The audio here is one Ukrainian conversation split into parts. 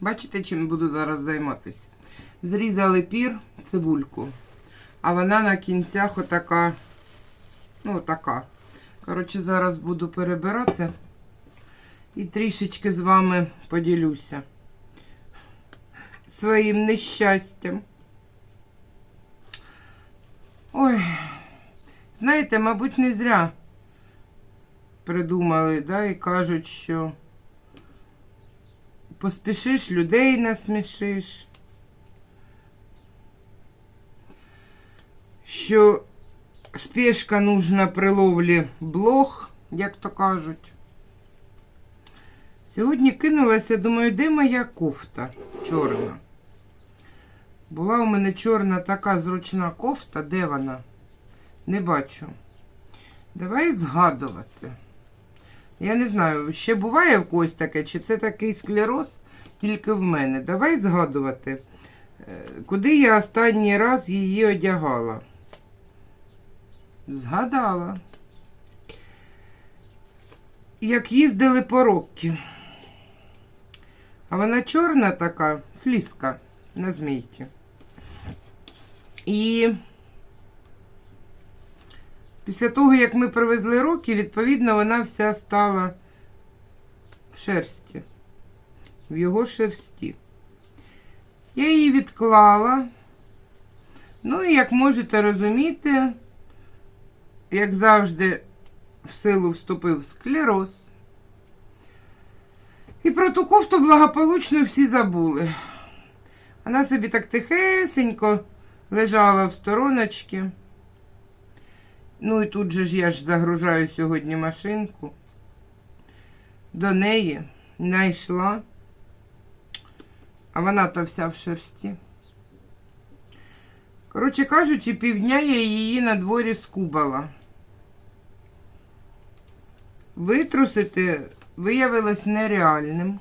Бачите, чим буду зараз займатися? Зрізали пір, цибульку. А вона на кінцях отака. Ну, отака. Коротше, зараз буду перебирати і трішечки з вами поділюся своїм нещастям. Ой, знаєте, мабуть, не зря придумали, да, і кажуть, що поспішиш, людей насмішиш. Що спешка нужна при ловлі блох, як то кажуть. Сьогодні кинулася, думаю, де моя кофта чорна. Була у мене чорна така зручна кофта, де вона? Не бачу. Давай згадувати. Я не знаю, ще буває в когось таке, чи це такий склероз тільки в мене. Давай згадувати, е, куди я останній раз її одягала. Згадала. Як їздили по Роккі. А вона чорна така, фліска на змійці. І після того, як ми привезли Рокі, відповідно, вона вся стала в шерсті. В його шерсті. Я її відклала. Ну і як можете розуміти, як завжди, в силу вступив склероз. І про ту кофту благополучно всі забули. Вона собі так тихесенько лежала в стороночці. Ну і тут же ж я ж загружаю сьогодні машинку. До неї знайшла. А вона то вся в шерсті. Коротше кажучи, півдня я її на дворі скубала. Витрусити виявилось нереальним.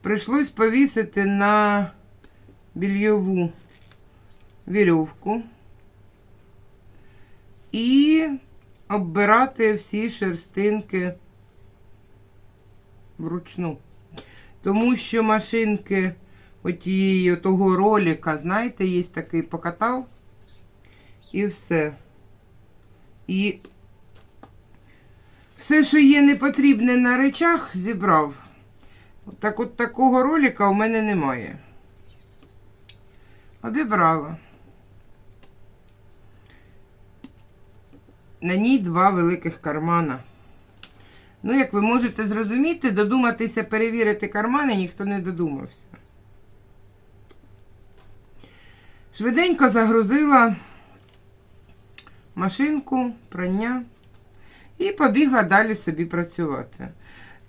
Прийшлось повісити на більйову вірьовку і оббирати всі шерстинки вручну. Тому що машинки отієї того ролика, знаєте, є такий покатав і все. І все, що є непотрібне на речах, зібрав. Так от такого ролика у мене немає. Обібрала. На ній два великих кармана. Ну, як ви можете зрозуміти, додуматися перевірити кармани ніхто не додумався. Швиденько загрузила машинку, прання і побігла далі собі працювати.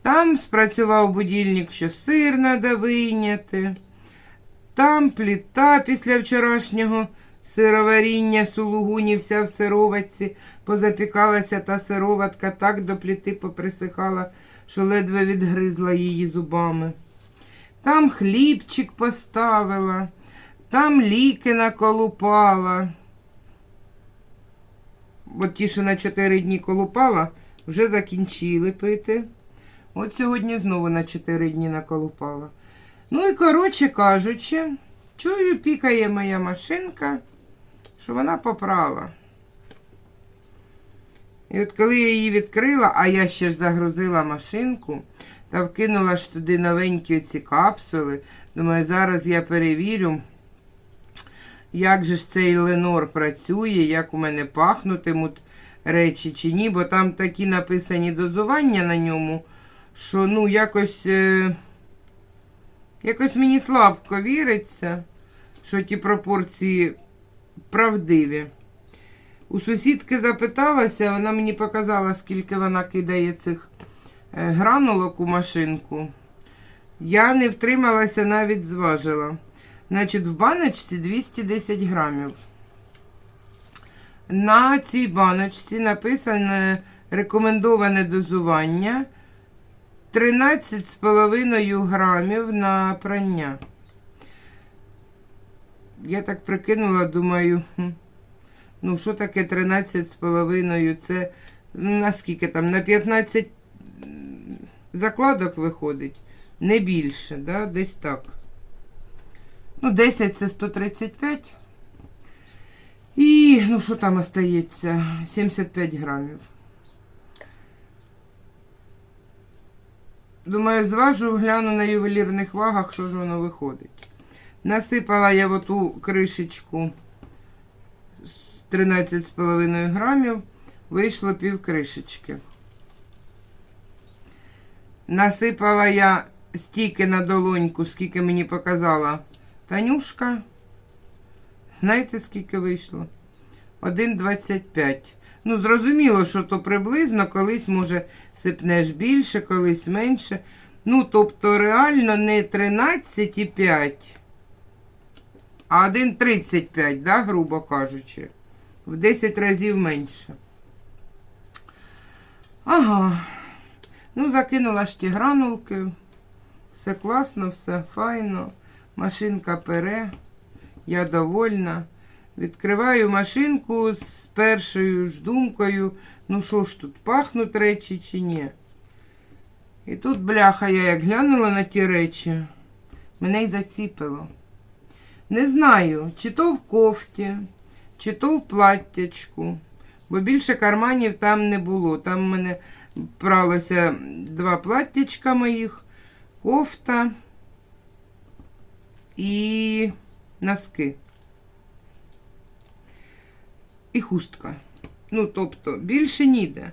Там спрацював будильник, що сир треба вийняти. Там пліта після вчорашнього сироваріння сулугуні вся в сироватці, позапікалася та сироватка так до пліти поприсихала, що ледве відгризла її зубами. Там хлібчик поставила, там ліки наколупала. От ті, що на 4 дні колупала, вже закінчили пити. От сьогодні знову на 4 дні наколупала. Ну і, коротше кажучи, чую, пікає моя машинка, що вона попрала. І от коли я її відкрила, а я ще ж загрузила машинку та вкинула ж туди новенькі ці капсули, думаю, зараз я перевірю, як же ж цей Ленор працює, як у мене пахнутимуть речі чи ні, бо там такі написані дозування на ньому, що ну якось, е, якось мені слабко віриться, що ті пропорції правдиві. У сусідки запиталася, вона мені показала, скільки вона кидає цих е, гранулок у машинку. Я не втрималася, навіть зважила. Значить, в баночці 210 грамів. На цій баночці написане рекомендоване дозування 13,5 грамів на прання. Я так прикинула, думаю, ну що таке 13,5? Це ну, на скільки там? На 15 закладок виходить. Не більше, да? десь так. Ну, 10 це 135. І, ну, що там остається? 75 грамів. Думаю, зважу, гляну на ювелірних вагах, що ж воно виходить. Насипала я в оту кришечку з 13,5 грамів, вийшло пів кришечки. Насипала я стільки на долоньку, скільки мені показала Танюшка. Знаєте, скільки вийшло? 1,25. Ну, зрозуміло, що то приблизно, колись, може, сипнеш більше, колись менше. Ну, тобто, реально не 13,5, а 1,35, да, грубо кажучи. В 10 разів менше. Ага. Ну, закинула ж ті гранулки. Все класно, все файно. Машинка пере. Я довольна. Відкриваю машинку з першою ж думкою. Ну що ж тут, пахнуть речі чи ні? І тут, бляха, я як глянула на ті речі, мене й заціпило. Не знаю, чи то в кофті, чи то в платтячку, бо більше карманів там не було. Там в мене пралося два платтячка моїх, кофта і носки. І хустка. Ну, тобто, більше ніде.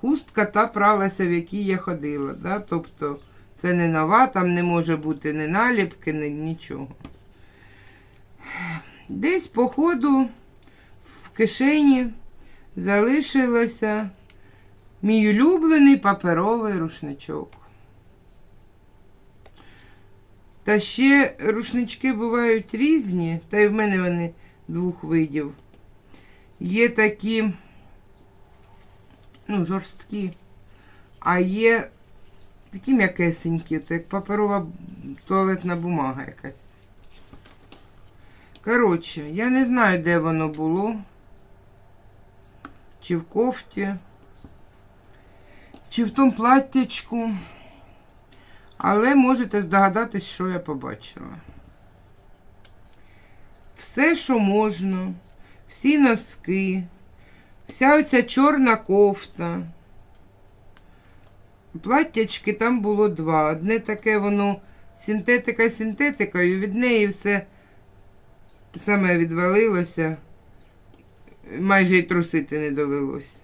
Хустка та пралася, в якій я ходила. Да? Тобто, це не нова, там не може бути ні наліпки, ні нічого. Десь, по ходу, в кишені залишилося мій улюблений паперовий рушничок. Та ще рушнички бувають різні, та й в мене вони двох видів. Є такі, ну, жорсткі, а є такі м'якесенькі, то як паперова туалетна бумага якась. Коротше, я не знаю, де воно було. Чи в кофті, чи в тому платтячку. Але можете здогадатись, що я побачила. Все, що можна, всі носки, вся оця чорна кофта. Платтячки там було два. Одне таке воно синтетика синтетикою, від неї все саме відвалилося, майже й трусити не довелось.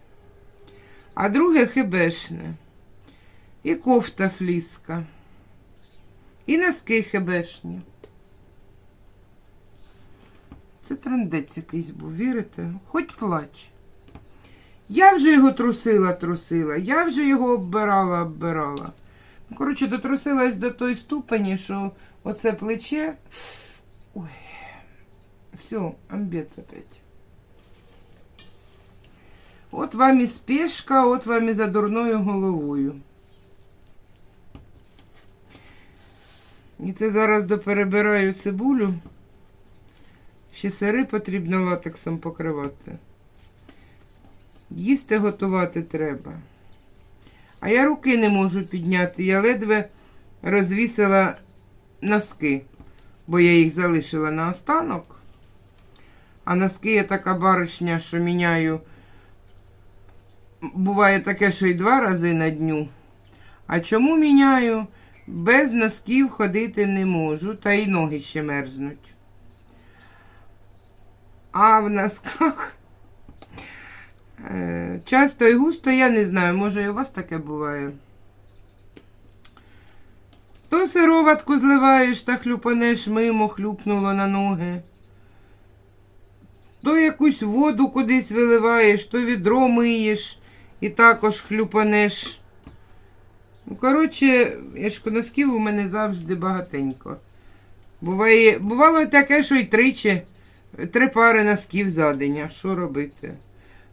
А друге хибешне. І кофта фліска. І носки хебешні. Це трендець якийсь був, вірите? Хоч плач. Я вже його трусила, трусила, я вже його оббирала, оббирала. Коротше, дотрусилась до той ступені, що оце плече. Ой, все, амбець опять. От вам і спешка, от вам і за дурною головою. І це зараз доперебираю цибулю. Ще сири потрібно латексом покривати. Їсти готувати треба. А я руки не можу підняти. Я ледве розвісила носки, бо я їх залишила на останок. А носки я така баришня, що міняю. Буває таке, що й два рази на дню. А чому міняю? Без носків ходити не можу, та й ноги ще мерзнуть. А в носках е, часто і густо, я не знаю, може і у вас таке буває. То сироватку зливаєш та хлюпанеш мимо, хлюпнуло на ноги. То якусь воду кудись виливаєш, то відро миєш і також хлюпанеш. Ну, коротше, носків у мене завжди багатенько. Буває, бувало таке, що й тричі, три пари носків за день. А що робити?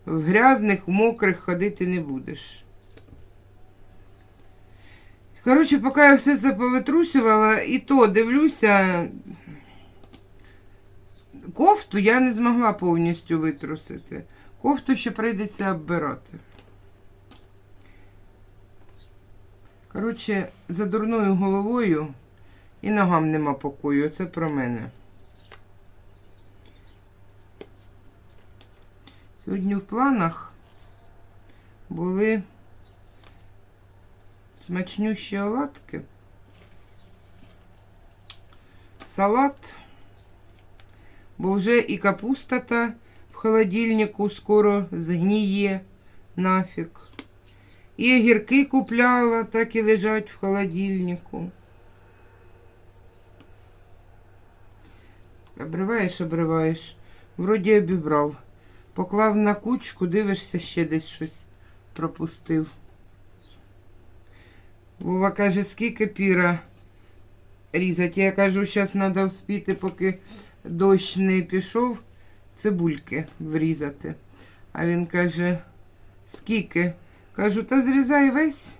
В грязних, в мокрих ходити не будеш. Коротше, поки я все це повитрусювала, і то дивлюся, кофту я не змогла повністю витрусити. Кофту ще прийдеться оббирати. Коротше, за дурною головою і ногам нема покою. Це про мене. Сьогодні в планах були смачнющі оладки, салат, бо вже і капуста та в холодильнику скоро згніє нафіг. І огірки купляла, так і лежать в холодильнику. Обриваєш, обриваєш. Вроді обібрав. Поклав на кучку, дивишся, ще десь щось пропустив. Вова каже, скільки піра різати. Я кажу, зараз треба вспіти, поки дощ не пішов, цибульки врізати. А він каже, скільки? Кажу, та зрізай весь.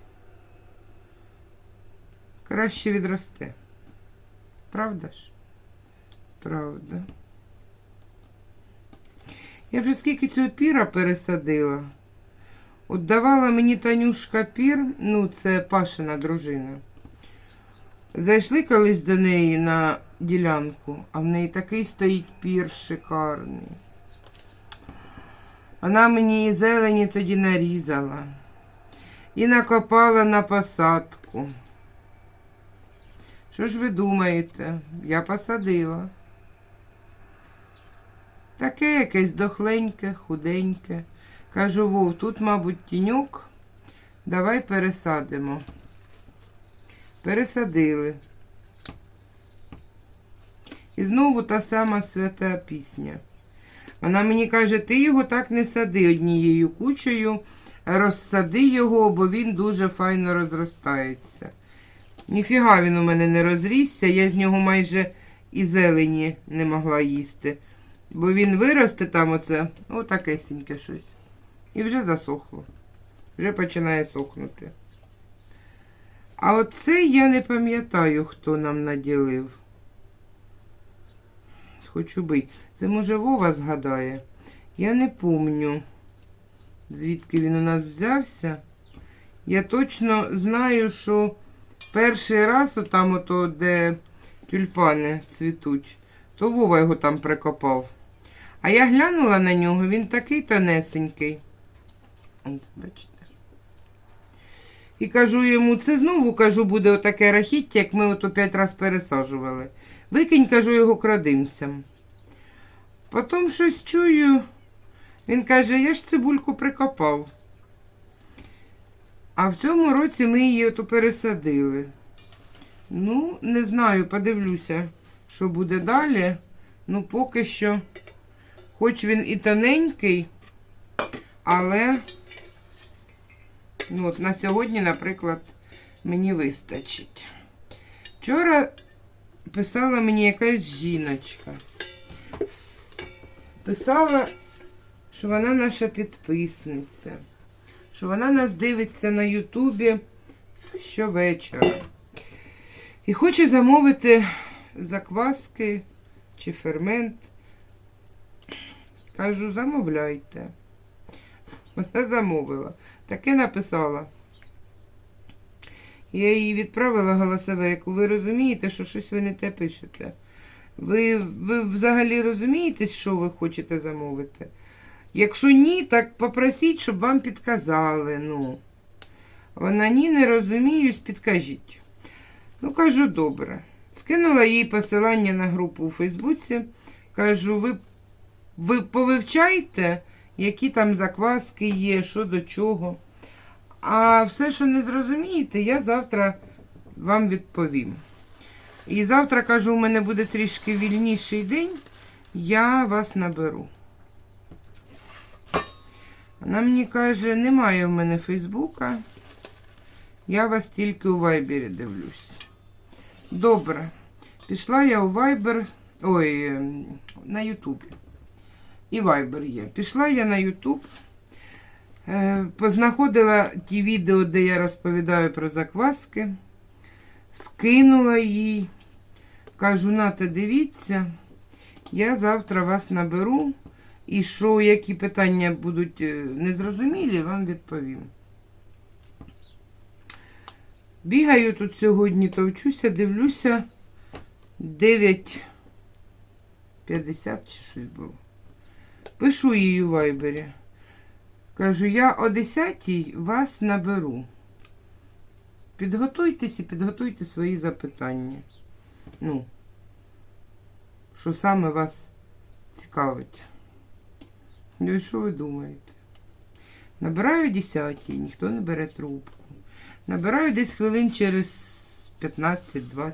Краще відросте. Правда ж? Правда. Я вже скільки цього піра пересадила. От давала мені Танюшка пір, ну це Пашина дружина. Зайшли колись до неї на ділянку, а в неї такий стоїть пір шикарний. Вона мені зелені тоді нарізала і накопала на посадку. Що ж ви думаєте? Я посадила. Таке якесь дохленьке, худеньке. Кажу, Вов, тут, мабуть, тіньок. Давай пересадимо. Пересадили. І знову та сама свята пісня. Вона мені каже, ти його так не сади однією кучею, розсади його, бо він дуже файно розростається. Ніфіга він у мене не розрісся, я з нього майже і зелені не могла їсти. Бо він виросте там оце, отакесіньке щось. І вже засохло. Вже починає сохнути. А оце я не пам'ятаю, хто нам наділив. Хочу бить. Це може Вова згадає. Я не помню, звідки він у нас взявся. Я точно знаю, що перший раз, отам, ото, де тюльпани цвітуть, то Вова його там прикопав. А я глянула на нього, він такий тонесенький. Бачите. І кажу йому, це знову кажу, буде отаке рахіття, як ми ото п'ять разів пересаджували. Викинь, кажу, його крадимцям. Потім щось чую. Він каже, я ж цибульку прикопав. А в цьому році ми її ото пересадили. Ну, не знаю, подивлюся, що буде далі. Ну, поки що, хоч він і тоненький, але ну, от на сьогодні, наприклад, мені вистачить. Вчора писала мені якась жіночка. Писала, що вона наша підписниця, що вона нас дивиться на Ютубі щовечора. І хоче замовити закваски чи фермент. Кажу, замовляйте. Вона замовила. Таке написала. Я їй відправила голосове, як ви розумієте, що щось ви не те пишете. Ви, ви взагалі розумієте, що ви хочете замовити? Якщо ні, так попросіть, щоб вам підказали. Ну. Вона ні, не розуміюсь, підкажіть. Ну, кажу, добре. Скинула їй посилання на групу у Фейсбуці. Кажу, ви, ви повивчайте, які там закваски є, що до чого. А все, що не зрозумієте, я завтра вам відповім. І завтра, кажу, у мене буде трішки вільніший день, я вас наберу. Вона мені каже, немає в мене Фейсбука. Я вас тільки у Вайбері дивлюсь. Добре. Пішла я у Вайбер. Ой, на Ютубі. І Вайбер є. Пішла я на Ютуб. Е, познаходила ті відео, де я розповідаю про закваски. скинула їй. Кажу, нате, дивіться, я завтра вас наберу. І що, які питання будуть е, незрозумілі, вам відповім. Бігаю тут сьогодні, товчуся, дивлюся 9.50 чи щось було. Пишу їй у вайбері. Кажу, я о 10 вас наберу. Підготуйтесь і підготуйте свої запитання. Ну, що саме вас цікавить. Ну і що ви думаєте? Набираю 10, ніхто не бере трубку. Набираю десь хвилин через 15-20.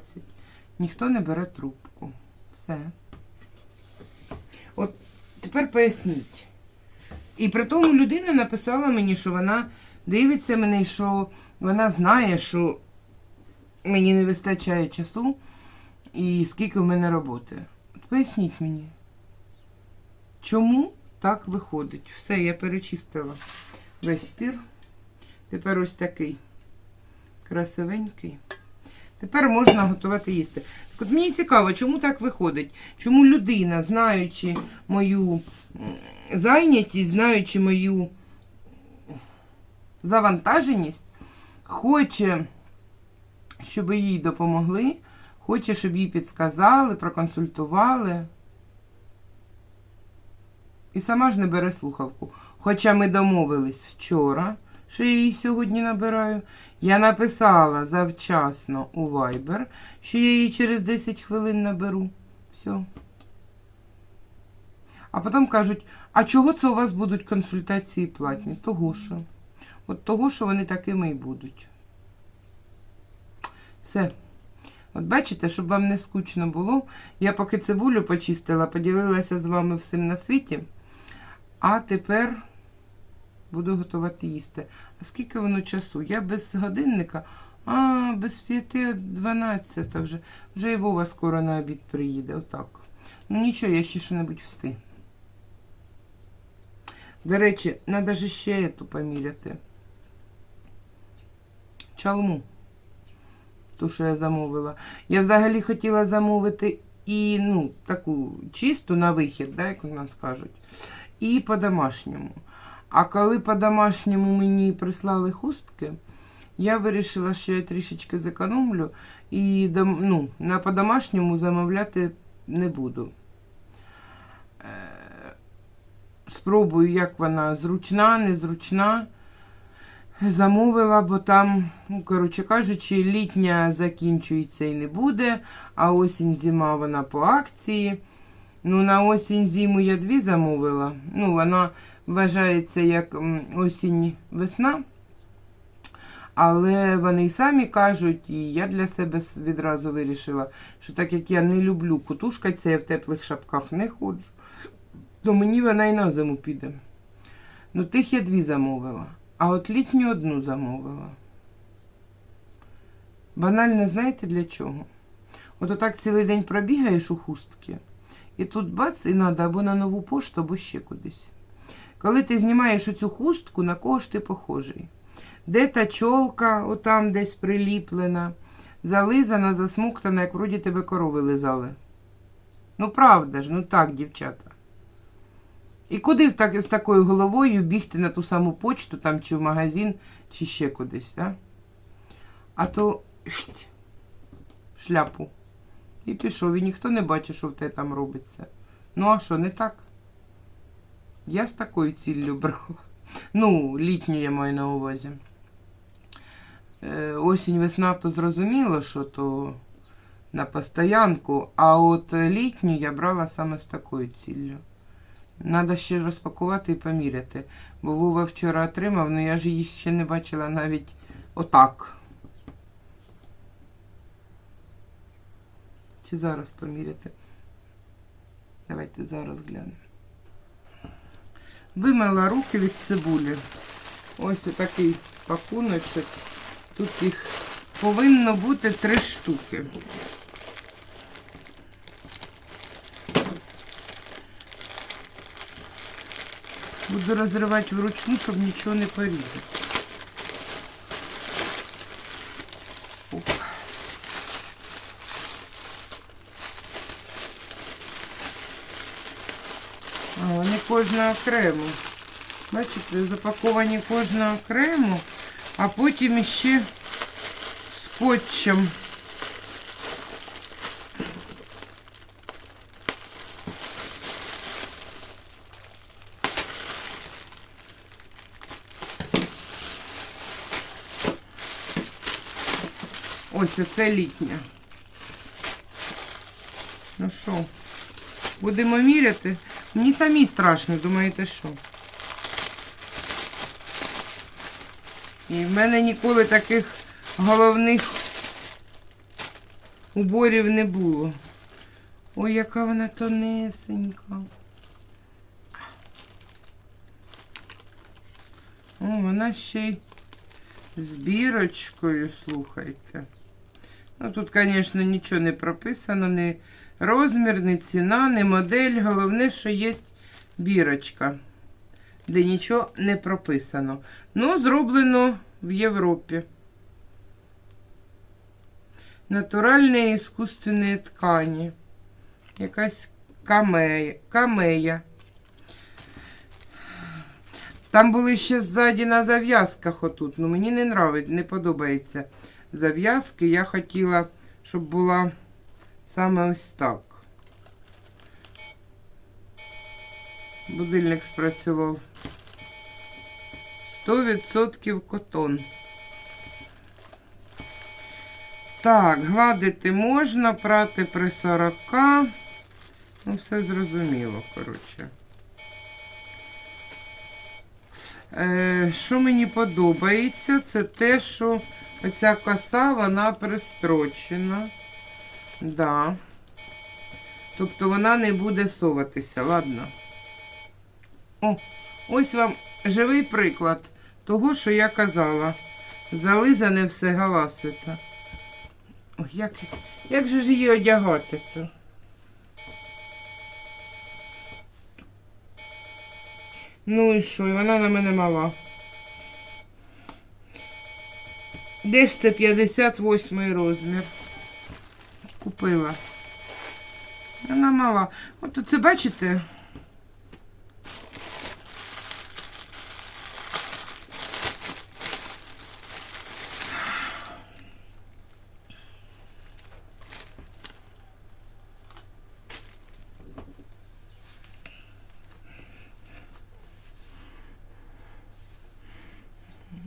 Ніхто не бере трубку. Все. От тепер поясніть. І при тому людина написала мені, що вона дивиться мене, що вона знає, що мені не вистачає часу і скільки в мене роботи. От поясніть мені, чому так виходить? Все, я перечистила весь спір. Тепер ось такий красивенький. Тепер можна готувати їсти. Так от мені цікаво, чому так виходить? Чому людина, знаючи мою зайнятість, знаючи мою завантаженість, хоче, щоб їй допомогли, хоче, щоб їй підсказали, проконсультували. І сама ж не бере слухавку. Хоча ми домовились вчора, що я її сьогодні набираю. Я написала завчасно у Viber, що я її через 10 хвилин наберу. Все. А потім кажуть, а чого це у вас будуть консультації платні? Того що. От того, що вони такими і будуть. Все. От бачите, щоб вам не скучно було, я поки цибулю почистила, поділилася з вами всім на світі. А тепер буду готувати їсти. А скільки воно часу? Я без годинника, а без п'яти дванадцята вже. Вже і Вова скоро на обід приїде. Отак. Ну нічого, я ще що-небудь встиг. До речі, треба ж ще ету поміряти. Чалму. Ту, що я замовила. Я взагалі хотіла замовити і, ну, таку чисту на вихід, да, як у нас кажуть, і по-домашньому. А коли по-домашньому мені прислали хустки, я вирішила, що я трішечки зекономлю і ну, на по-домашньому замовляти не буду. Е, Спробую, як вона зручна, незручна. Замовила, бо там, ну, коротше кажучи, літня закінчується і не буде, а осінь зима вона по акції. Ну, на осінь зиму я дві замовила. Ну, вона вважається як осінь-весна. Але вони й самі кажуть, і я для себе відразу вирішила, що так як я не люблю кутушкатися, я в теплих шапках не ходжу, то мені вона і на зиму піде. Ну, тих я дві замовила, а от літню одну замовила. Банально, знаєте для чого? От отак цілий день пробігаєш у хустки, і тут бац, і треба або на нову пошту, або ще кудись. Коли ти знімаєш оцю хустку, на кого ж ти похожий? Де та чолка, отам десь приліплена, зализана, засмуктана, як вроді тебе корови лизали. Ну, правда ж, ну так, дівчата. І куди так, з такою головою бігти на ту саму почту, там, чи в магазин, чи ще кудись, а? А то шляпу. І пішов, і ніхто не бачить, що в тебе там робиться. Ну, а що, не так? Я з такою ціллю брала. Ну, літню я маю на увазі. Е, осінь, весна, то зрозуміло, що то на постоянку, а от літню я брала саме з такою ціллю. Надо ще розпакувати і поміряти. Бо Вова вчора отримав, але я ж її ще не бачила навіть отак. Чи зараз поміряти? Давайте зараз глянемо. Вимила руки від цибулі. Ось такий пакуночок. Тут їх повинно бути три штуки. Буду розривати вручну, щоб нічого не порізати. Кожна окремо. Бачите, запаковані кожна окремо, а потім іще скотчем. Ось це літня. Ну що, будемо міряти? Мені самі страшно, думаєте що? І в мене ніколи таких головних уборів не було. Ой, яка вона тонесенька. О, вона ще й з бірочкою, слухайте. Ну, тут, звісно, нічого не прописано, ні розмір, ні ціна, ні модель. Головне, що є бірочка, де нічого не прописано. Ну, зроблено в Європі. Натуральні іскусственні ткані. Якась камея. камея. Там були ще ззаді на зав'язках отут. Ну мені не нравить, не подобається зав'язки. Я хотіла, щоб була саме ось так. Будильник спрацював. 100% котон. Так, гладити можна, прати при 40. Ну, все зрозуміло, коротше. Е, що мені подобається, це те, що оця коса, вона пристрочена. Да. Тобто вона не буде соватися, ладно. О, ось вам живий приклад того, що я казала. Зализане все галаситься. Ой, як, як же ж її одягати то? Ну і що, і вона на мене мала. Де ж це 58 розмір? Купила. Вона мала. От це бачите?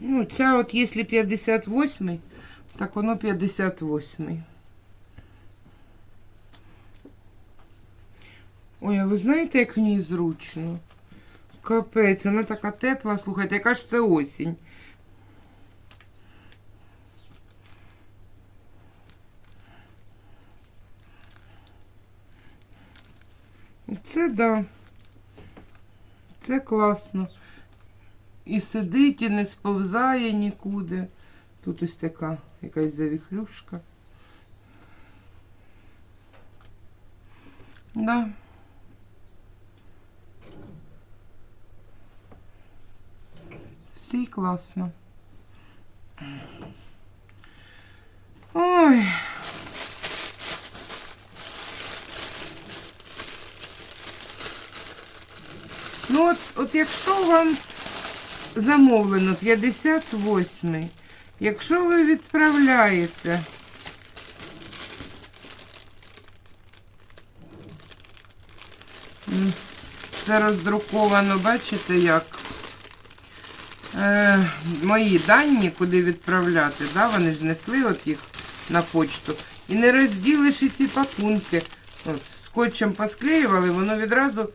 Ну, ця от, якщо 58, так воно 58. Ой, а ви знаєте, як в ній зручно? Капець, вона така тепла, слухайте, яка ж це осінь. Це да. Це класно. І сидить, і не сповзає нікуди. Тут ось така якась завіхрюшка. Да. Всі класно. Ой. Ну от, от якщо вам замовлено 58. Якщо ви відправляєте це роздруковано, бачите, як е, мої дані, куди відправляти, да? вони ж несли от їх на почту. І не розділиш і ці пакунки. От, скотчем посклеювали, воно відразу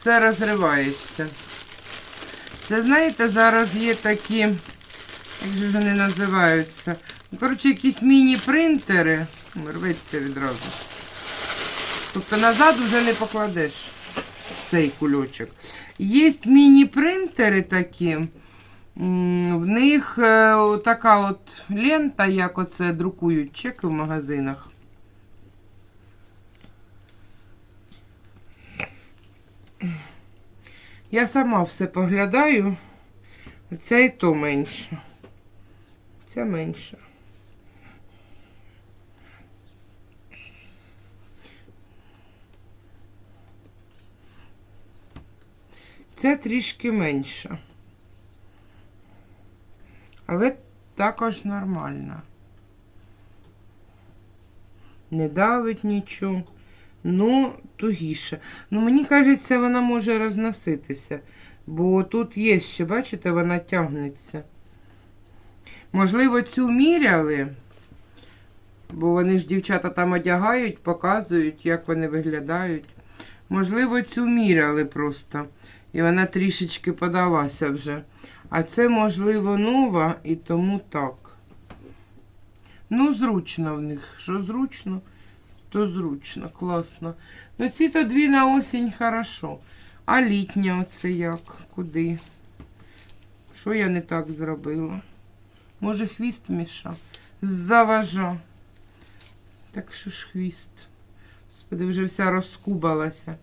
все розривається. Це знаєте, зараз є такі, як же вони називаються? Ну, Коротше, якісь міні-принтери. Рветься відразу. Тобто назад вже не покладеш цей кульочок. Є міні-принтери такі. В них е, така от лента, як оце друкують чеки в магазинах. Я сама все поглядаю. Це і то менше. Це менше. Ця трішки менша. Але також нормальна. Не давить нічого. Ну, тугіше. Ну, мені кажеться, вона може розноситися. Бо тут є ще, бачите, вона тягнеться. Можливо, цю міряли, бо вони ж дівчата там одягають, показують, як вони виглядають. Можливо, цю міряли просто. І вона трішечки подалася вже. А це, можливо, нова і тому так. Ну, зручно в них. Що зручно, то зручно, класно. Ну, ці то дві на осінь хорошо. А літня оце як? Куди? Що я не так зробила? Може, хвіст мішав? Заважа. Так що ж хвіст? Господи, вже вся розкубалася.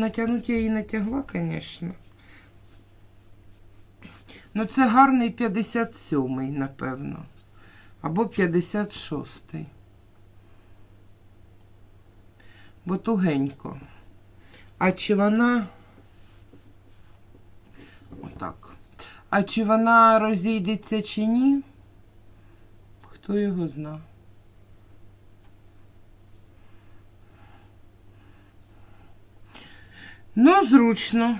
Ні, ну натягнути я її натягла, звісно. Ну, це гарний 57-й, напевно. Або 56-й. Бо тугенько. А чи вона. Отак. А чи вона розійдеться чи ні? Хто його зна? Ну, зручно,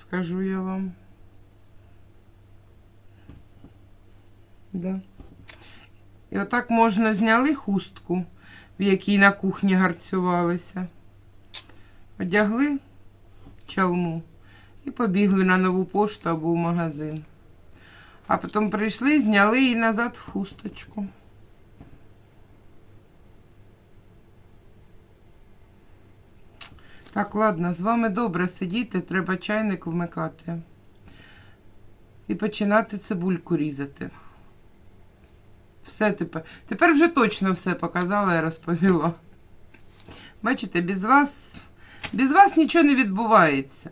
скажу я вам. Да. І отак можна зняли хустку, в якій на кухні гарцювалися. Одягли чалму і побігли на нову пошту або в магазин. А потім прийшли, зняли її назад в хусточку. Так, ладно, з вами добре сидіти, треба чайник вмикати. І починати цибульку різати. Все тепер. Тепер вже точно все показала і розповіла. Бачите, без вас, без вас нічого не відбувається.